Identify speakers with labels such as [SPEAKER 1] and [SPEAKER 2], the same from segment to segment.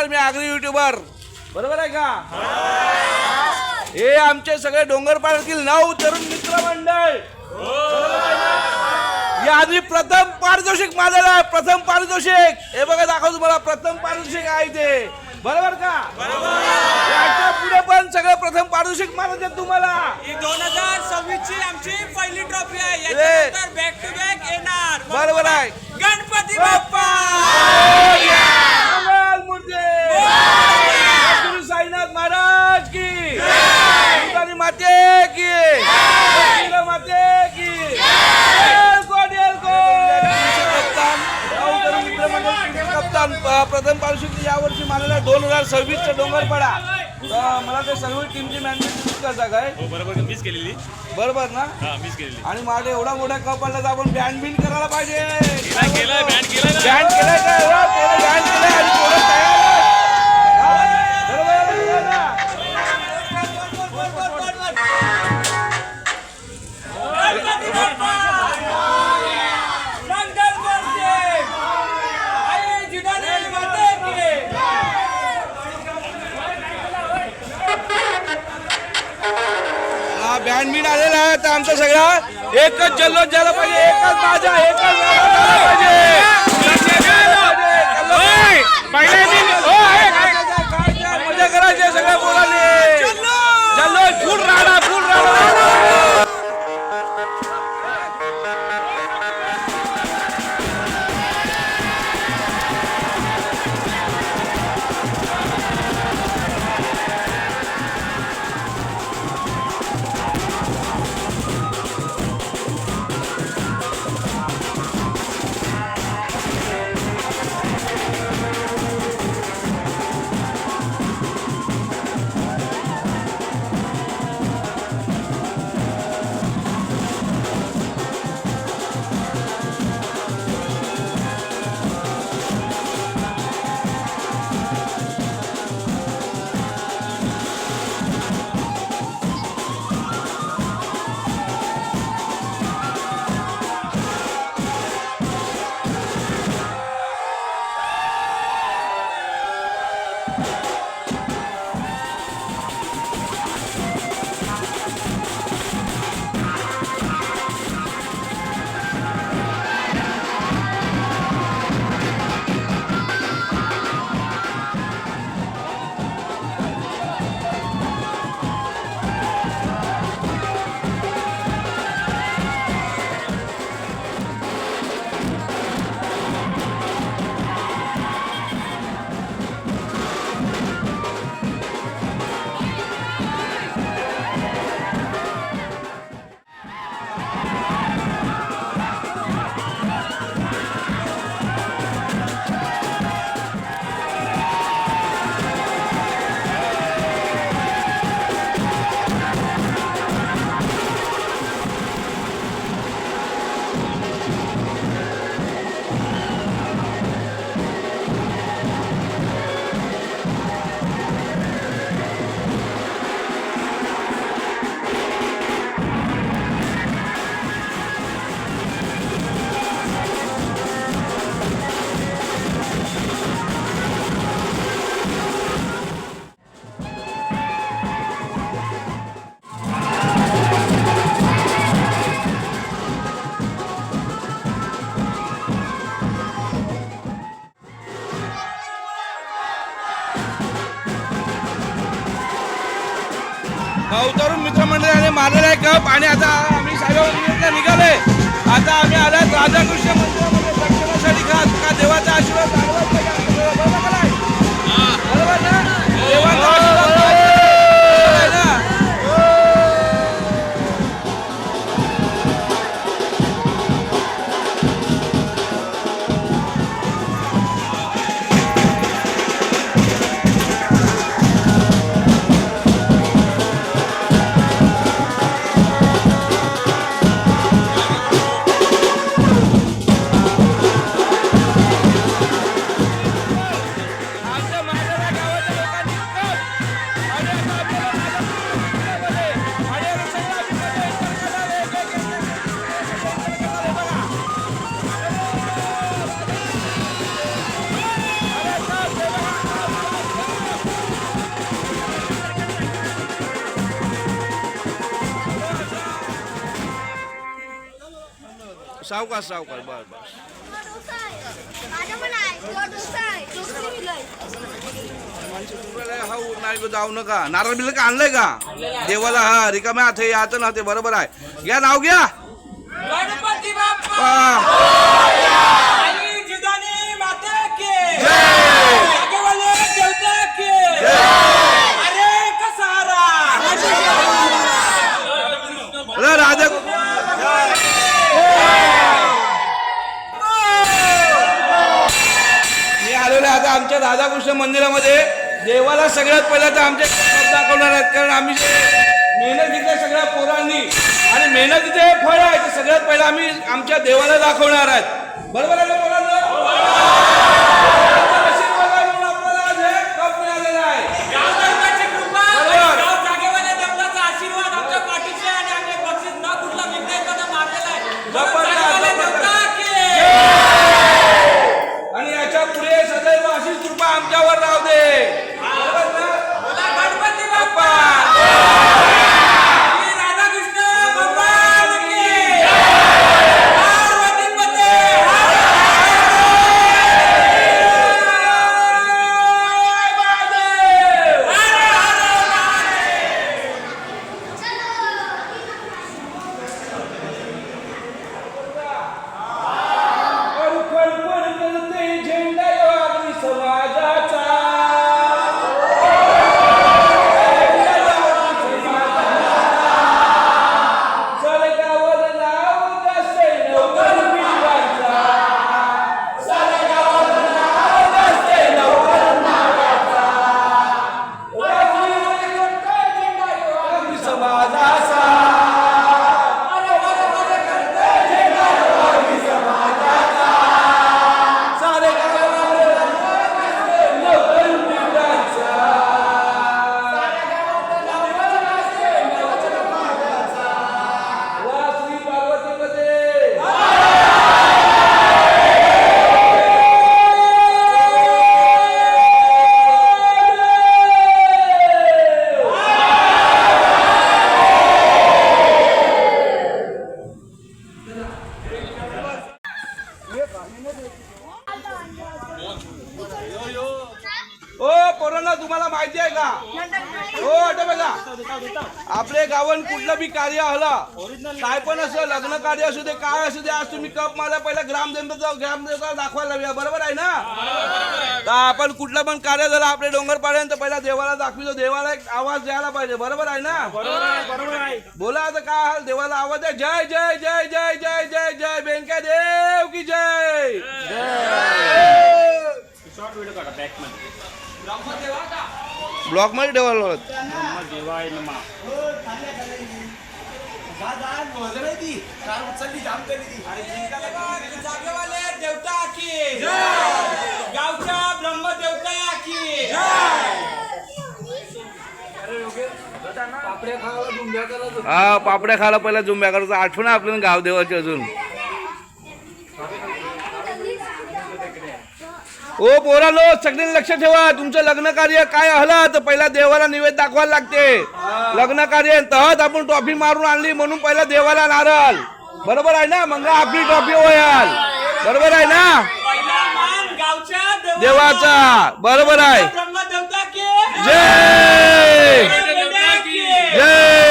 [SPEAKER 1] नमस्कार मी आगरी युट्यूबर बरोबर आहे का? हे आमचे सगळे डोंगरपाड्यातील नऊ तरुण मित्र मंडळ. बरोबर? या आधी प्रथम पारितोषिक माझं आहे प्रथम पारितोषिक. हे बघा दाखव तुम्हाला प्रथम पारितोषिक आहे ते बरोबर का? याच्यापुढे पण सगळं प्रथम पारितोषिक मानत तुम्हाला.
[SPEAKER 2] दोन हजार सव्वीस ची आमची पहिली ट्रॉफी आहे. बॅक टू बॅक येणार.
[SPEAKER 1] बरोबर आहे.
[SPEAKER 2] गणपती बाप्पा
[SPEAKER 1] मंगल मूर्ती सद्गुरू साईनाथ महाराज की भूतानी माते की भक्तीला माते की एलकोट, एलकोट. कप्तान नौदल मित्रमंडळ क्रिकेट कप्तान प- प्रथम पारितोषिक यावर्षी मानलेला दोन हजार सव्वीसचा डोंगरपाडा तर मला ते सर्व टीमची मॅनेजमेंट करता काय
[SPEAKER 3] हो बरोबर मीच केलेली
[SPEAKER 1] बरोबर ना?
[SPEAKER 3] हा मीच केलेली
[SPEAKER 1] आणि माझे एवढा मोठा कप आणला तर आपण बँड बिन करायला पाहिजे.
[SPEAKER 3] केलाय केलाय बँड केलाय. ना
[SPEAKER 1] बँड केलाय का? हो? पोरं बँड केलाय आणि पोरं तयार आमचा सगळा? एकच जल्लोष झाला पाहिजे एकच माझा एकच झाला पाहिजे. आणि आता आम्ही साहेबांना निघालोय आता आम्ही आल्यात राधाकृष्ण मंदिरामध्ये दर्शनासाठी खास का देवाचा आशीर्वाद सावकाश सावकाश
[SPEAKER 4] डोसा दिलाय
[SPEAKER 1] हा नाही जाऊ नका. नारळ बिल का आणलंय का? देवाला हा रिकाम्या हात याचं ना ते बरोबर आहे. घ्या नाव घ्या
[SPEAKER 2] गणपती बाप्पा
[SPEAKER 1] पा.
[SPEAKER 2] आणि जिजानी माते के
[SPEAKER 1] जय.
[SPEAKER 2] जागेवाले देवता के अरे कसारा
[SPEAKER 1] अरे राधा मी आलेलो आहे आता आमच्या राधाकृष्ण मंदिरामध्ये देवाला सगळ्यात पहिल्या तर आमचे दाखवणार आहेत कारण आम्ही जे मेहनत घेतल्या सगळ्या पोरांनी आणि मेहनतीचे फळ आहे ते सगळ्यात पहिलं आम्ही आमच्या देवाला दाखवणार आहेत. बरोबर आहे आलं. काय पण असं लग्न कार्य असू दे काय असू दे आज तुम्ही कप मला पहिला ग्रामदेवता ग्रामदेवता दाखवायला लावूया. बरोबर आहे ना? तर आपण कुठलं पण कार्य झालं आपले डोंगर पाड्यानंतर पहिला देवाला दाखवितो. देवाला एक आवाज द्यायला पाहिजे. बरोबर आहे ना? बोला आता काय हाल देवाला आवाज आहे जय जय जय जय जय जय जय. बेंका देव की जय. ब्लॉकमध्ये. ठेवायला लावत.
[SPEAKER 2] जागेवाले देवता की गावच्या ब्रह्मदेवता की
[SPEAKER 1] हा पापड्या खायला पहिला जुंब्या करायचं आठवण आहे आपल्याला गाव देवाची अजून ओ पोरानो सगळे लक्ष ठेवा. तुमचं लग्न कार्य काय आलं तर पहिला देवाला निवेद दाखवायला लागते. लग्न कार्य तहत आपण ट्रॉफी मारून आणली म्हणून पहिला देवाला नारळ. बरोबर आहे ना? मग आपली ट्रॉफी होयाल बरोबर आहे ना? देवाचा. बरोबर आहे. जय! जय!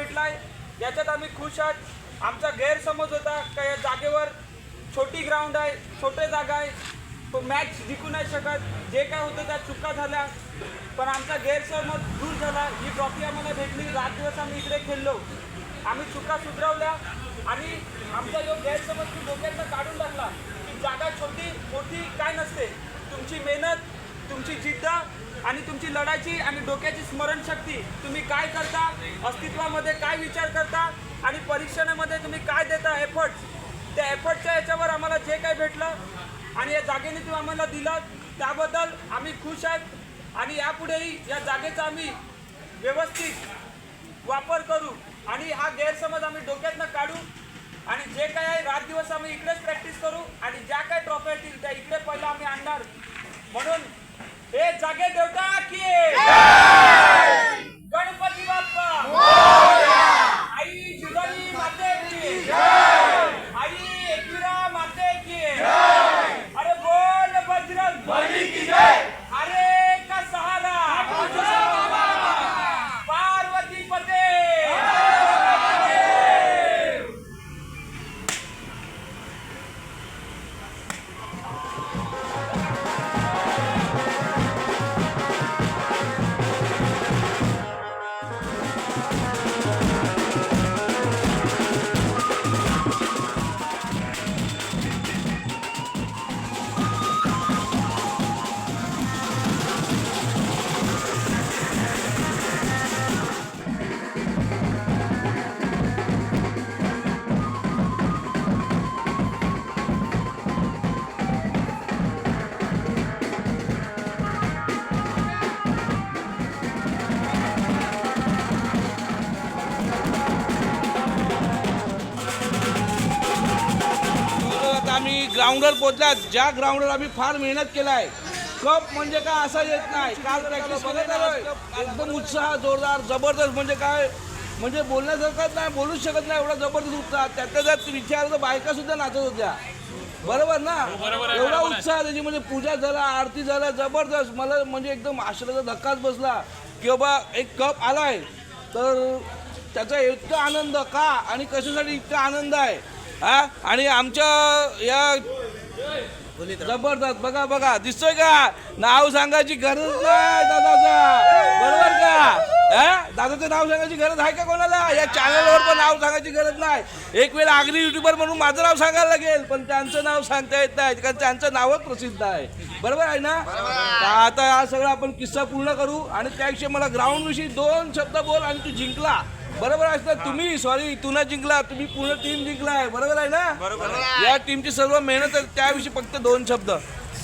[SPEAKER 2] काय भेटलाय. याच्यात आम्ही खुश आहोत. आमचा गैरसमज होता का या जागेवर छोटी ग्राउंड आहे छोटे जागा आहे. तो मॅच जिंकू नाही शकत. जे काय होतं त्या चुका झाल्या. पण आमचा गैरसमज दूर झाला. ही ट्रॉफी आम्हाला भेटली. रात दिवस आम्ही इकडे खेळलो. आम्ही चुका सुधरवल्या. आणि आमचा जो गैरसमज तू डोक्यातनं काढून टाकला की जागा छोटी मोठी काय नसते. तुमची मेहनत तुमची जिद्द आणि तुमची लढायची आणि डोक्याची स्मरणशक्ती तुम्ही काय करता? अस्तित्वामध्ये काय विचार करता? आणि परीक्षणामध्ये तुम्ही काय देता एफर्ट्स त्या एफर्टच्या याच्यावर आम्हाला जे काय भेटलं आणि या जागेने तुम्ही आम्हाला दिलं त्याबद्दल आम्ही खुश आहोत. आणि यापुढेही या जागेचा आम्ही व्यवस्थित वापर करू आणि हा गैरसमज आम्ही डोक्यातनं काढू आणि जे काय आहे रात दिवस आम्ही इकडेच प्रॅक्टिस करू आणि ज्या काय ट्रॉफी येतील त्या इकडे पहिलं आम्ही आणणार. म्हणून हे जागे देवता की गणपती बाप्पा!
[SPEAKER 1] पोहोचला ज्या ग्राउंडवर आम्ही फार मेहनत केलाय. कप म्हणजे काय असा येत नाही. काल प्रॅक्टिस. एकदम उत्साह जोरदार जबरदस्त म्हणजे काय? म्हणजे बोलण्यासारखं नाही बोलूच शकत नाही एवढा जबरदस्त उत्साह. त्यातल्या त्यात विचार तर बायका सुद्धा नाचत होत्या. बरोबर ना? एवढा उत्साह त्याची. म्हणजे पूजा झाला आरती झाला जबरदस्त. मला म्हणजे एकदम आश्रयाचा धक्काच बसला की बाबा एक कप आलाय. तर त्याचा इतका आनंद का? आणि कशासाठी इतका आनंद आहे? हा? आणि आमच्या या जबरदस्त. बघा बघा. दिसतोय का? नाव सांगायची गरज नाही दादाचा. बरोबर का? हा? दादाचं नाव सांगायची गरज आहे का कोणाला? या चॅनलवर पण नाव सांगायची गरज नाही. एक वेळ आगरी युट्यूबर म्हणून माझं नाव सांगायला लागेल पण त्यांचं नाव सांगता येत नाही कारण त्यांचं नावच प्रसिद्ध आहे. बरोबर आहे ना? आता हा सगळा आपण किस्सा पूर्ण करू आणि त्याविषयी मला ग्राउंड विषयी दोन शब्द बोल आणि तू जिंकला. बरोबर आहे ना तुम्ही सॉरी तू ना जिंकला तुम्ही पूर्ण टीम जिंकलाय बरोबर आहे ना
[SPEAKER 2] बरोबर
[SPEAKER 1] या टीमची सर्व मेहनत आहे त्याविषयी फक्त दोन शब्द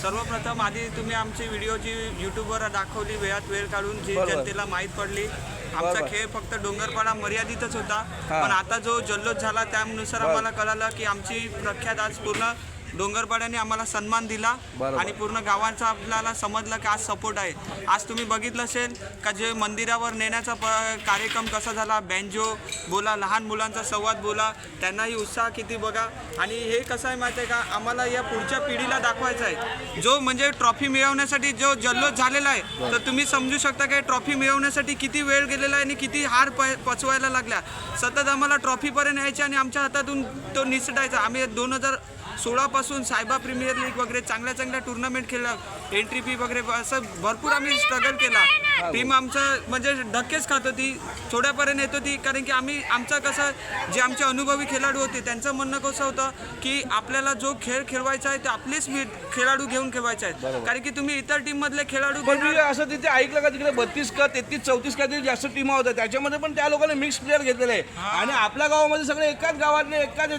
[SPEAKER 2] सर्वप्रथम आधी तुम्ही आमची व्हिडिओ जी युट्यूबवर दाखवली वेळात वेळ काढून जी
[SPEAKER 1] बरोबर.
[SPEAKER 2] जनतेला माहीत पडली आमचा
[SPEAKER 1] बरोबर.
[SPEAKER 2] खेळ फक्त डोंगरपाडा मर्यादितच होता
[SPEAKER 1] हा.
[SPEAKER 2] पण आता जो जल्लोष झाला त्यानुसार. आम्हाला कळालं की आमची प्रख्यात आज पूर्ण डोंगरपाड्याने आम्हाला सन्मान दिला. आणि पूर्ण गावाचा आपल्याला समजलं की आज सपोर्ट आहे. आज तुम्ही बघितलं असेल का जे मंदिरावर नेण्याचा प कार्यक्रम कसा झाला? बँजो बोला लहान मुलांचा संवाद बोला त्यांनाही उत्साह किती बघा. आणि हे कसं आहे माहिती आहे का? आम्हाला या पुढच्या पिढीला दाखवायचं आहे. जो म्हणजे ट्रॉफी मिळवण्यासाठी जो जल्लोष झालेला आहे तर तुम्ही समजू शकता की ट्रॉफी मिळवण्यासाठी किती वेळ गेलेला आहे आणि किती हार प पचवायला लागल्या. सतत आम्हाला ट्रॉफीपर्यंत यायची आणि आमच्या हातातून तो निसटायचा. आम्ही दोन हजार सोळापासून सायबा प्रीमियर लीग वगैरे चांगल्या चांगल्या टुर्नामेंट खेळला. एंट्री फी वगैरे असं भरपूर आम्ही स्ट्रगल केला. टीम आमचं म्हणजे धक्केच खात होती. थोड्यापर्यंत येत होती कारण की आम्ही आमचं कसं जे आमचे अनुभवी खेळाडू होते त्यांचं म्हणणं कसं होतं की आपल्याला जो खेळ खेळवायचा आहे ते आपलेच मी खेळाडू घेऊन ठेवायचे आहेत कारण की तुम्ही इतर टीम मधले खेळाडू
[SPEAKER 1] पण मी
[SPEAKER 2] घेणार-
[SPEAKER 1] असं तिथे ऐकलं का तिकडे बत्तीस का तेहतीस चौतीस का तरी जास्त टीमा होत्या. त्याच्यामध्ये पण त्या लोकांनी मिक्स प्लेअर घेतलेले आहे. आणि आपल्या गावामध्ये सगळे एकाच गावातले एकाच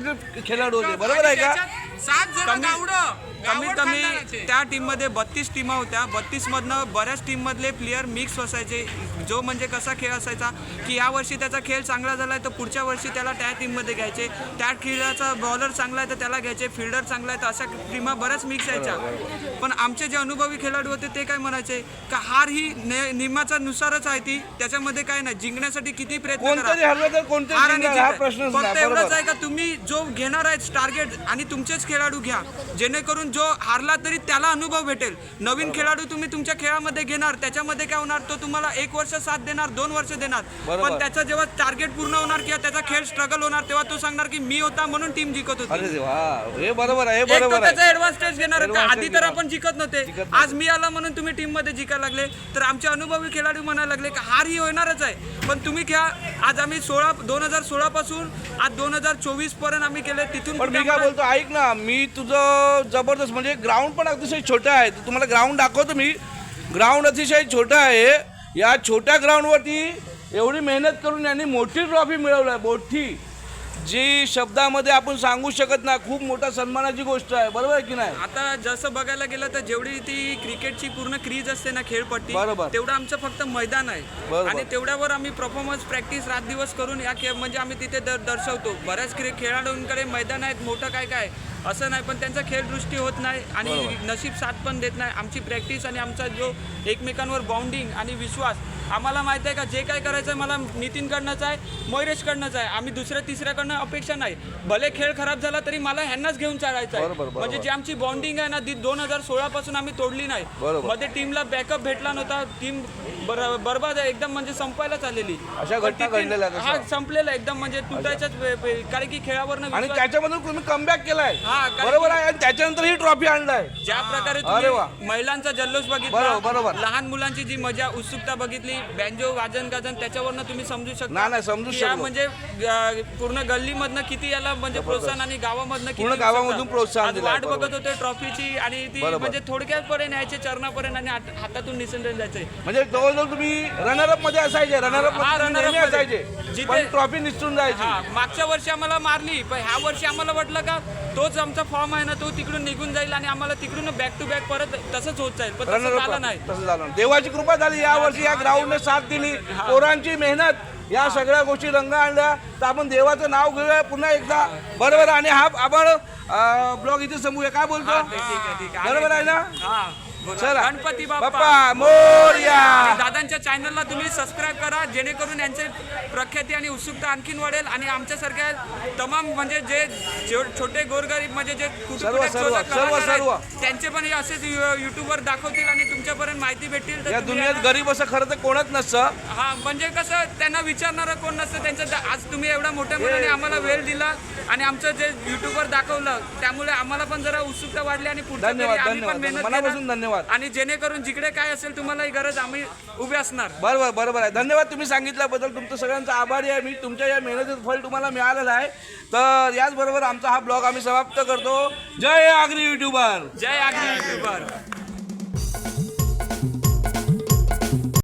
[SPEAKER 1] खेळाडू होते. बरोबर आहे का?
[SPEAKER 2] सात जण कमीत कमी त्या टीममध्ये बत्तीस टीमा होत्या. बत्तीस मधनं बऱ्याच टीम मधले प्लेयर मिक्स असायचे जो म्हणजे कसा खेळ असायचा की या वर्षी त्याचा खेळ चांगला झालाय तर पुढच्या वर्षी त्याला त्या टीममध्ये घ्यायचे. त्या खेळाचा बॉलर चांगला आहे तर त्याला घ्यायचे. फिल्डर चांगला आहे तर अशा टीमा बऱ्याच मिक्स यायच्या पण आमचे जे अनुभवी खेळाडू होते ते काय म्हणायचे? का हार ही नियमाचा नुसारच आहे ती. त्याच्यामध्ये काय नाही. जिंकण्यासाठी किती प्रयत्न करा.
[SPEAKER 1] हा
[SPEAKER 2] फक्त एवढंच आहे का? तुम्ही जो घेणार आहे टार्गेट आणि तुमचेच खेळाडू घ्या. जेणेकरून जेणेकरून जो हारला तरी त्याला अनुभव भेटेल. नवीन खेळाडू तुम्ही तुमच्या खेळामध्ये घेणार त्याच्यामध्ये काय होणार? तो तुम्हाला एक वर्ष साथ देणार दोन वर्ष देणार. पण त्याचं जेव्हा टार्गेट पूर्ण होणार किंवा त्याचा खेळ स्ट्रगल होणार तेव्हा तो सांगणार की मी होता म्हणून टीम जिंकत होती.
[SPEAKER 1] हे बरोबर आहे
[SPEAKER 2] एक तर
[SPEAKER 1] बरोबर
[SPEAKER 2] त्याचा
[SPEAKER 1] आहे.
[SPEAKER 2] ऍडव्हान्टेज घेणार का आधी तर. आपण जिंकत नव्हते. आज मी आला म्हणून तुम्ही टीममध्ये जिंकायला लागले. तर आमचे अनुभवी खेळाडू म्हणायला लागले की हार ही होणारच आहे. पण तुम्ही घ्या आज आम्ही सोळा दोन हजार सोळा पासून आज दोन हजार चोवीसपर्यंत आम्ही केले तिथून
[SPEAKER 1] पण मी
[SPEAKER 2] पुढे
[SPEAKER 1] काय
[SPEAKER 2] आम्हाला-
[SPEAKER 1] बोलतो ऐक ना मी तुझं जबरदस्त म्हणजे ग्राउंड पण अतिशय छोटं आहे. तर तुम्हाला ग्राउंड दाखवतो मी. ग्राउंड अतिशय छोटं आहे. या छोट्या ग्राउंडवरती एवढी मेहनत करून यांनी मोठी ट्रॉफी मिळवली आहे. मोठी. जी शब्दामध्ये आपण सांगू शकत नाही. खूप मोठा सन्मानाची गोष्ट आहे. बरोबर आहे की नाही?
[SPEAKER 2] आता जसं बघायला गेलं तर जेवढी ती क्रिकेटची पूर्ण क्रीज असते ना खेळपट्टी
[SPEAKER 1] बरोबर.
[SPEAKER 2] तेवढं आमचं फक्त मैदान आहे. आणि तेवढ्यावर आम्ही परफॉर्मन्स प्रॅक्टिस रात दिवस करून या खेळ म्हणजे आम्ही तिथे दर दर्शवतो. बऱ्याच खेळाडूंकडे मैदान आहेत मोठं काय काय. असं नाही पण त्यांचा खेळदृष्टी होत नाही आणि नशीब साथ पण देत नाही. आमची प्रॅक्टिस आणि आमचा जो एकमेकांवर बाउंडिंग आणि विश्वास आम्हाला माहीत आहे का जे काय करायचं आहे मला नितीनकडनंच आहे मयुरेशकडनंच आहे. आम्ही दुसऱ्या तिसऱ्याकडनं अपेक्षा नाही. भले खेळ खराब झाला तरी मला ह्यांनाच घेऊन चालायचं आहे. म्हणजे जी आमची बॉन्डिंग आहे ना ती दोन हजार सोळा पासून आम्ही तोडली नाही. मध्ये टीमला बॅकअप भेटला नव्हता. टीम बर- बरबाद आहे एकदम म्हणजे संपायला चाललेली
[SPEAKER 1] अशा घटना घडलेल्या आहेत
[SPEAKER 2] हा. संपलेलं एकदम म्हणजे तुटायच्याच वे- वे- कारण की खेळावर
[SPEAKER 1] आणि त्याच्यामधून तुम्ही कमबॅक केलाय
[SPEAKER 2] हा, कारण
[SPEAKER 1] बरोबर आहे आणि त्याच्यानंतर ही ट्रॉफी आणलाय
[SPEAKER 2] ज्या प्रकारे
[SPEAKER 1] अरे वा.
[SPEAKER 2] तुम्ही महिलांचा जल्लोष
[SPEAKER 1] बरोबर,
[SPEAKER 2] बघितला
[SPEAKER 1] बरोबर.
[SPEAKER 2] लहान मुलांची जी मजा उत्सुकता बघितली बँजो वाजन गाजन त्याच्यावरनं तुम्ही समजू शकता
[SPEAKER 1] नाही, नाही, समजू
[SPEAKER 2] की या
[SPEAKER 1] शकलो.
[SPEAKER 2] म्हणजे अं, पूर्ण गल्लीमधनं किती याला म्हणजे प्रोत्साहन आणि गावामधनं किती
[SPEAKER 1] पूर्ण
[SPEAKER 2] उत्सुकता.
[SPEAKER 1] गावामधून प्रोत्साहन
[SPEAKER 2] आज
[SPEAKER 1] दिलंय,
[SPEAKER 2] वाट
[SPEAKER 1] बरोबर.
[SPEAKER 2] बघत होते ट्रॉफीची आणि ती
[SPEAKER 1] बरोबर.
[SPEAKER 2] म्हणजे थोडक्यापर्यंत न्यायचे चरणापर्यंत आणि हात- हातातून निसंडून जायचे
[SPEAKER 1] म्हणजे जवळजवळ तुम्ही रनरअपमध्ये असायचे रनरअप
[SPEAKER 2] हा, runner-up मध्ये.
[SPEAKER 1] असायचे.
[SPEAKER 2] जिथे-
[SPEAKER 1] पण ट्रॉफी निसटून जायची
[SPEAKER 2] हा मागच्या वर्षी आम्हाला मारली पण ह्या वर्षी आम्हाला वाटलं का तोच आमचा फॉर्म आहे ना तो तिकडून निघून जाईल आणि आम्हाला तिकडून बॅक टू बॅक परत तसंच होत जाईल. पण तसं झालं नाही.
[SPEAKER 1] तसं झालं नाही. देवाची कृपा झाली या वर्षी या ग्राउंडने साथ दिली. पोरांची मेहनत या सगळ्या गोष्टी रंग आणल्या. तर आपण देवाचं नाव घेऊया. पुन्हा एकदा बरोबर आणि हा आपण ब्लॉग इथे संपूया. काय बोलतो?
[SPEAKER 2] हा, ठीक आहे ठीक आहे.
[SPEAKER 1] बरोबर आहे ना?
[SPEAKER 2] हा.
[SPEAKER 1] चला
[SPEAKER 2] गणपती बाप्पा
[SPEAKER 1] मोरया
[SPEAKER 2] दादांच्या चॅनलला तुम्ही सबस्क्राईब करा जेणेकरून यांचे प्रख्याती आणि उत्सुकता आणखीन वाढेल आणि आमच्यासारख्या तमाम म्हणजे जे छोटे गोरगरीब म्हणजे जे. त्यांचे पण हे असेच युट्यूबवर दाखवतील आणि तुमच्यापर्यंत माहिती भेटतील तर
[SPEAKER 1] दुनियेत गरीब असं खरं तर कोणच नसतं
[SPEAKER 2] हा म्हणजे कसं त्यांना विचारणारं कोण नसतं त्यांचं आज तुम्ही एवढ्या मोठ्या मनाने आम्हाला वेळ दिला आणि आमचं जे युट्यूबवर दाखवलं त्यामुळे आम्हाला पण जरा उत्सुकता वाढली आणि पुढच्या
[SPEAKER 1] धन्यवाद, धन्यवाद. मनापासून
[SPEAKER 2] घेणार.
[SPEAKER 1] धन्यवाद.
[SPEAKER 2] आणि जेणेकरून जिकडे काय असेल तुम्हालाही गरज आम्ही उभे असणार.
[SPEAKER 1] बरोबर बरोबर आहे. धन्यवाद तुम्ही सांगितल्याबद्दल. तुमचं सगळ्यांचा आभारी आहे. मी तुमच्या या मेहनतीचं फळ तुम्हाला मिळालेलं आहे. तर याचबरोबर आमचा हा ब्लॉग आम्ही समाप्त करतो. जय आगरी युट्यूबर.
[SPEAKER 2] जय आगरी युट्यूबर.